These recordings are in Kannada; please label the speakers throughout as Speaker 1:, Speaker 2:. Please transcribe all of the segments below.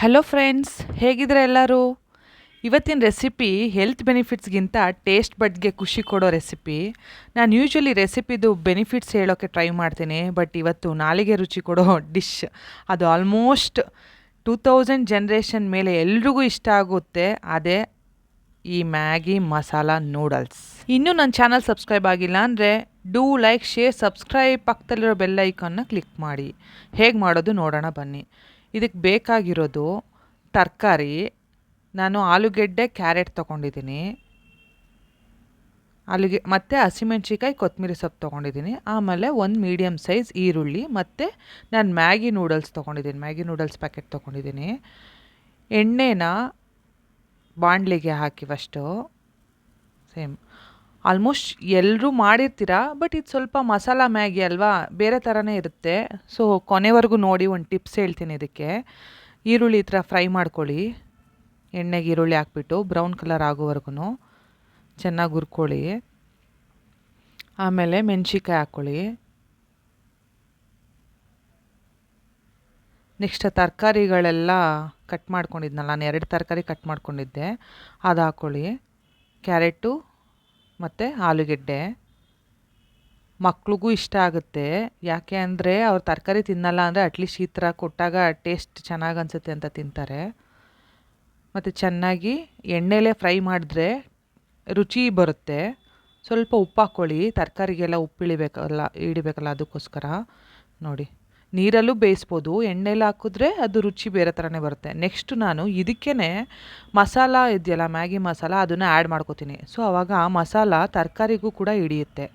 Speaker 1: ಹಲೋ ಫ್ರೆಂಡ್ಸ್ ಹೇಗಿದ್ರೆ ಎಲ್ಲರೂ? ಇವತ್ತಿನ ರೆಸಿಪಿ ಹೆಲ್ತ್ ಬೆನಿಫಿಟ್ಸ್ಗಿಂತ ಟೇಸ್ಟ್ ಬಡ್ಗೆ ಖುಷಿ ಕೊಡೋ ರೆಸಿಪಿ ನಾನು ಯೂಶ್ವಲಿ ರೆಸಿಪಿದು ಬೆನಿಫಿಟ್ಸ್ ಹೇಳೋಕ್ಕೆ ಟ್ರೈ ಮಾಡ್ತೀನಿ ಬಟ್ ಇವತ್ತು ನಾಲಿಗೆ ರುಚಿ ಕೊಡೋ ಡಿಶ್ ಅದು ಆಲ್ಮೋಸ್ಟ್ ಟೂ ತೌಸಂಡ್ ಜನ್ರೇಷನ್ ಮೇಲೆ ಎಲ್ರಿಗೂ ಇಷ್ಟ ಆಗುತ್ತೆ. ಅದೇ ಈ ಮ್ಯಾಗಿ ಮಸಾಲ ನೂಡಲ್ಸ್ ಇನ್ನೂ ನನ್ನ ಚಾನಲ್ ಸಬ್ಸ್ಕ್ರೈಬ್ ಆಗಿಲ್ಲ ಅಂದರೆ ಡೂ ಲೈಕ್ ಶೇರ್ ಸಬ್ಸ್ಕ್ರೈಬ್ ಪಕ್ಕದಲ್ಲಿರೋ ಬೆಲ್ ಐಕಾನ್ನ ಕ್ಲಿಕ್ ಮಾಡಿ. ಹೇಗೆ ಮಾಡೋದು ನೋಡೋಣ ಬನ್ನಿ. ಇದಕ್ಕೆ ಬೇಕಾಗಿರೋದು ತರಕಾರಿ. ನಾನು ಆಲೂಗೆಡ್ಡೆ, ಕ್ಯಾರೆಟ್ ತೊಗೊಂಡಿದ್ದೀನಿ. ಆಲೂಗೆ, ಮತ್ತು ಹಸಿಮೆಣ್ಸಿಕಾಯಿ ಕೊತ್ತಂಬರಿ ಸೊಪ್ಪು ತೊಗೊಂಡಿದ್ದೀನಿ. ಆಮೇಲೆ ಒಂದು ಮೀಡಿಯಮ್ ಸೈಜ್ ಈರುಳ್ಳಿ, ಮತ್ತು ನಾನು ಮ್ಯಾಗಿ ನೂಡಲ್ಸ್ ತೊಗೊಂಡಿದ್ದೀನಿ. ಮ್ಯಾಗಿ ನೂಡಲ್ಸ್ ಪ್ಯಾಕೆಟ್ ತೊಗೊಂಡಿದ್ದೀನಿ. ಎಣ್ಣೆನ ಬಾಣಲಿಗೆ ಹಾಕಿ ಫಸ್ಟು ಸೇಮ್ ಆಲ್ಮೋಸ್ಟ್ ಎಲ್ಲರೂ ಮಾಡಿರ್ತೀರ ಬಟ್ ಇದು ಸ್ವಲ್ಪ ಮಸಾಲ ಮ್ಯಾಗಿ ಅಲ್ವಾ, ಬೇರೆ ಥರನೇ ಇರುತ್ತೆ. ಸೊ ಕೊನೆವರೆಗೂ ನೋಡಿ ಒಂದು ಟಿಪ್ಸ್ ಹೇಳ್ತೀನಿ ಇದಕ್ಕೆ. ಈರುಳ್ಳಿ ಈ ಥರ ಫ್ರೈ ಮಾಡ್ಕೊಳ್ಳಿ. ಎಣ್ಣೆಗೆ ಈರುಳ್ಳಿ ಹಾಕ್ಬಿಟ್ಟು ಬ್ರೌನ್ ಕಲರ್ ಆಗೋವರೆಗೂ ಚೆನ್ನಾಗಿ ಹುರ್ಕೊಳ್ಳಿ. ಆಮೇಲೆ ಮೆಣಸಿಕಾಯಿ ಹಾಕ್ಕೊಳ್ಳಿ. ನೆಕ್ಸ್ಟ್ ತರಕಾರಿಗಳೆಲ್ಲ ಕಟ್ ಮಾಡ್ಕೊಂಡಿದ್ನಲ್ಲ, ನಾನು ಎರಡು ತರಕಾರಿ ಕಟ್ ಮಾಡ್ಕೊಂಡಿದ್ದೆ. ಅದು ಹಾಕ್ಕೊಳ್ಳಿ. ಕ್ಯಾರೆಟು ಮತ್ತು ಆಲೂಗೆಡ್ಡೆ. ಮಕ್ಳಿಗೂ ಇಷ್ಟ ಆಗುತ್ತೆ. ಯಾಕೆ ಅಂದರೆ ಅವ್ರು ತರಕಾರಿ ತಿನ್ನಲ್ಲ ಅಂದರೆ ಅಟ್ಲೀಸ್ಟ್ ಈ ಥರ ಕೊಟ್ಟಾಗ ಟೇಸ್ಟ್ ಚೆನ್ನಾಗಿ ಅನಿಸುತ್ತೆ ಅಂತ ತಿಂತಾರೆ. ಮತ್ತು ಚೆನ್ನಾಗಿ ಎಣ್ಣೆಲೇ ಫ್ರೈ ಮಾಡಿದ್ರೆ ರುಚಿ ಬರುತ್ತೆ. ಸ್ವಲ್ಪ ಉಪ್ಪು ಹಾಕ್ಕೊಳ್ಳಿ ತರಕಾರಿಗೆಲ್ಲ ಉಪ್ಪು ಇಳಿಬೇಕಲ್ಲ ಇಳಿಬೇಕಲ್ಲ ಅದಕ್ಕೋಸ್ಕರ. ನೋಡಿ. ನೀರಲ್ಲೂ ಬೇಯಿಸ್ಬೋದು, ಎಣ್ಣೆಲಿ ಹಾಕಿದ್ರೆ ಅದು ರುಚಿ ಬೇರೆ ಥರನೇ ಬರುತ್ತೆ. ನೆಕ್ಸ್ಟು ನಾನು ಇದಕ್ಕೇ ಮಸಾಲ ಇದೆಯಲ್ಲ ಮ್ಯಾಗಿ ಮಸಾಲ, ಅದನ್ನು ಆ್ಯಡ್ ಮಾಡ್ಕೋತೀನಿ. ಸೊ ಆವಾಗ ಆ ಮಸಾಲ ತರಕಾರಿಗೂ ಕೂಡ ಹಿಡಿಯುತ್ತೆ.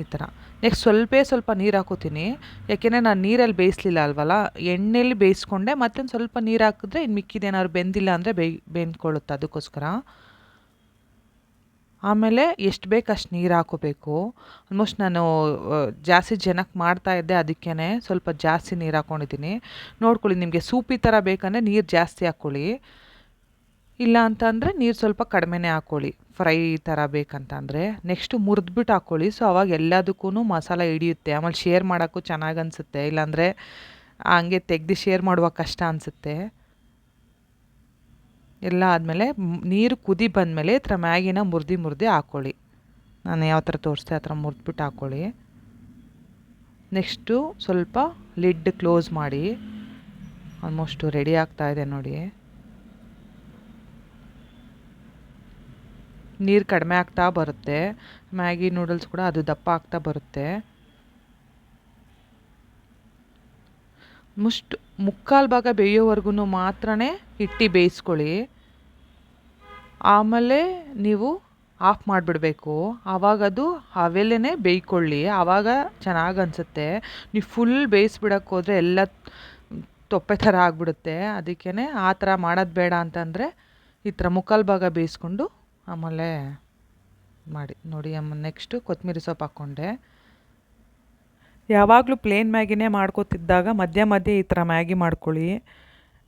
Speaker 1: ಈ ಥರ ನೆಕ್ಸ್ಟ್ ಸ್ವಲ್ಪ ಸ್ವಲ್ಪ ನೀರು ಹಾಕೋತೀನಿ. ಯಾಕೆಂದರೆ ನಾನು ನೀರಲ್ಲಿ ಬೇಯಿಸ್ಲಿಲ್ಲ ಅಲ್ವಲ್ಲ, ಎಣ್ಣೆಲಿ ಬೇಯಿಸ್ಕೊಂಡೆ ಮತ್ತೊಂದು ಸ್ವಲ್ಪ ನೀರು ಹಾಕಿದ್ರೆ ಇನ್ನು ಮಿಕ್ಕಿದೇನಾದ್ರು ಬೆಂದಿಲ್ಲ ಅಂದರೆ ಬೇಯ್, ಬೆಂದ್ಕೊಳ್ಳುತ್ತೆ ಅದಕ್ಕೋಸ್ಕರ. ಆಮೇಲೆ ಎಷ್ಟು ಬೇಕು ಅಷ್ಟು ನೀರು ಹಾಕೋಬೇಕು. ಆಲ್ಮೋಸ್ಟ್ ನಾನು ಜಾಸ್ತಿ ಜನಕ್ಕೆ ಮಾಡ್ತಾ ಇದ್ದೆ ಅದಕ್ಕೇ ಸ್ವಲ್ಪ ಜಾಸ್ತಿ ನೀರು ಹಾಕ್ಕೊಂಡಿದ್ದೀನಿ ನೋಡ್ಕೊಳ್ಳಿ ನಿಮಗೆ ಸೂಪಿ ಥರ ಬೇಕಂದರೆ ನೀರು ಜಾಸ್ತಿ ಹಾಕ್ಕೊಳ್ಳಿ ಇಲ್ಲ ಅಂತಂದರೆ ನೀರು ಸ್ವಲ್ಪ ಕಡಿಮೆನೇ ಹಾಕ್ಕೊಳ್ಳಿ ಫ್ರೈ ಥರ ಬೇಕಂತಂದರೆ ನೆಕ್ಸ್ಟು ಮುರಿದ್ಬಿಟ್ಟು ಹಾಕ್ಕೊಳ್ಳಿ ಸೊ ಅವಾಗ ಎಲ್ಲದಕ್ಕೂ ಮಸಾಲ ಹಿಡಿಯುತ್ತೆ. ಆಮೇಲೆ ಶೇರ್ ಮಾಡೋಕ್ಕೂ ಚೆನ್ನಾಗಿ ಅನಿಸುತ್ತೆ. ಇಲ್ಲಾಂದರೆ ಹಂಗೆ ತೆಗ್ದು ಶೇರ್ ಮಾಡುವ ಕಷ್ಟ ಅನಿಸುತ್ತೆ. ಎಲ್ಲ ಆದಮೇಲೆ ನೀರು ಕುದಿ ಬಂದಮೇಲೆ ಈ ಥರ ಮ್ಯಾಗಿನ ಮುರಿದು ಮುರಿದು ಹಾಕ್ಕೊಳ್ಳಿ ನಾನು ಯಾವ ಥರ ತೋರಿಸ್ದೆ ಆ ಥರ ಮುರಿದ್ಬಿಟ್ಟು ಹಾಕ್ಕೊಳ್ಳಿ ನೆಕ್ಸ್ಟು ಸ್ವಲ್ಪ ಲಿಡ್ ಕ್ಲೋಸ್ ಮಾಡಿ. ಆಲ್ಮೋಸ್ಟು ರೆಡಿ ಆಗ್ತಾ ಇದೆ ನೋಡಿ. ನೀರು ಕಡಿಮೆ ಆಗ್ತಾ ಬರುತ್ತೆ. ಮ್ಯಾಗಿ ನೂಡಲ್ಸ್ ಕೂಡ ಅದು ದಪ್ಪ ಆಗ್ತಾ ಬರುತ್ತೆ. ಮುಷ್ಟು ಮುಕ್ಕಾಲು ಭಾಗ ಬೇಯೋವರೆಗೂ ಮಾತ್ರ ಇಟ್ಟು ಬೇಯಿಸ್ಕೊಳ್ಳಿ. ಆಮೇಲೆ ನೀವು ಆಫ್ ಮಾಡಿಬಿಡಬೇಕು. ಆವಾಗ ಅದು ಅವೆಲ್ಲೇ ಬೇಯ್ಕೊಳ್ಳಿ. ಆವಾಗ ಚೆನ್ನಾಗಿ ಅನಿಸುತ್ತೆ. ನೀವು ಫುಲ್ ಬೇಯಿಸ್ಬಿಡಕ್ಕೆ ಹೋದರೆ ಎಲ್ಲ ತೊಪ್ಪೆ ಥರ ಆಗಿಬಿಡುತ್ತೆ. ಅದಕ್ಕೇ ಆ ಥರ ಮಾಡೋದು ಬೇಡ ಅಂತಂದರೆ ಈ ಥರ ಮುಕ್ಕಾಲು ಭಾಗ ಬೇಯಿಸ್ಕೊಂಡು ಆಮೇಲೆ ಮಾಡಿ. ನೋಡಿ, ಅಮ್ಮ ನೆಕ್ಸ್ಟು ಕೊತ್ತಂಬರಿ ಸೊಪ್ಪು ಹಾಕ್ಕೊಂಡೆ. ಯಾವಾಗಲೂ ಪ್ಲೇನ್ ಮ್ಯಾಗಿನೇ ಮಾಡ್ಕೋತಿದ್ದಾಗ ಮಧ್ಯ ಮಧ್ಯೆ ಈ ಥರ ಮ್ಯಾಗಿ ಮಾಡ್ಕೊಳ್ಳಿ.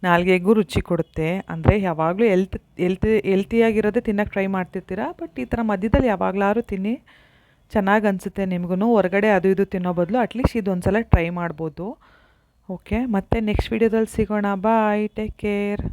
Speaker 1: ನಾಲ್ಗೆಗೂ ರುಚಿ ಕೊಡುತ್ತೆ. ಅಂದರೆ ಯಾವಾಗಲೂ ಎಲ್ತ್ ಎಲ್ತ್ ಎಲ್ತಿಯಾಗಿರೋದೇ ತಿನ್ನೋಕ್ಕೆ ಟ್ರೈ ಮಾಡ್ತಿರ್ತೀರ ಬಟ್ ಈ ಥರ ಮಧ್ಯದಲ್ಲಿ ಯಾವಾಗಲಾದ್ರೂ ತಿನ್ನಿ. ಚೆನ್ನಾಗಿ ಅನಿಸುತ್ತೆ ನಿಮಗೂ ಹೊರಗಡೆ ಅದು ಇದು ತಿನ್ನೋ ಬದಲು ಅಟ್ಲೀಸ್ಟ್ ಇದೊಂದು ಸಲ ಟ್ರೈ ಮಾಡ್ಬೋದು. ಓಕೆ ಮತ್ತೆ ನೆಕ್ಸ್ಟ್ ವೀಡಿಯೋದಲ್ಲಿ ಸಿಗೋಣ. Bye take care